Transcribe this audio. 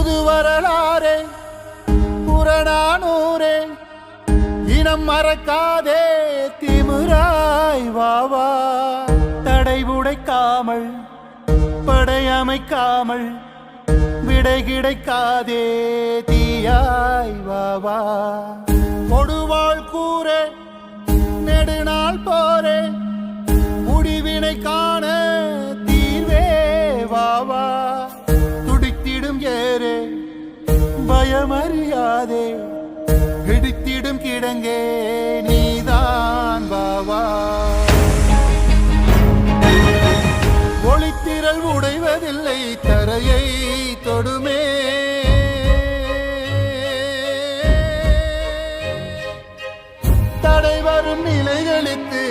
புது வரலாறே புறநானூரே இனம் மறக்காதே திமிராய் வாவா தடை உடைக்காமல் படையமைக்காமல் விடை கிடைக்காதே தீயாய் வாவா கொடுவாள் கூரே நெடுநாள் போரே முடிவினை காண பயமறியாதே. இடித்திடும் கிடங்கே நீதான் பாவா. ஒளித்திரள் உடைவதில்லை தரையை தொடுமே. தடை வரும் நிலைகளுக்கு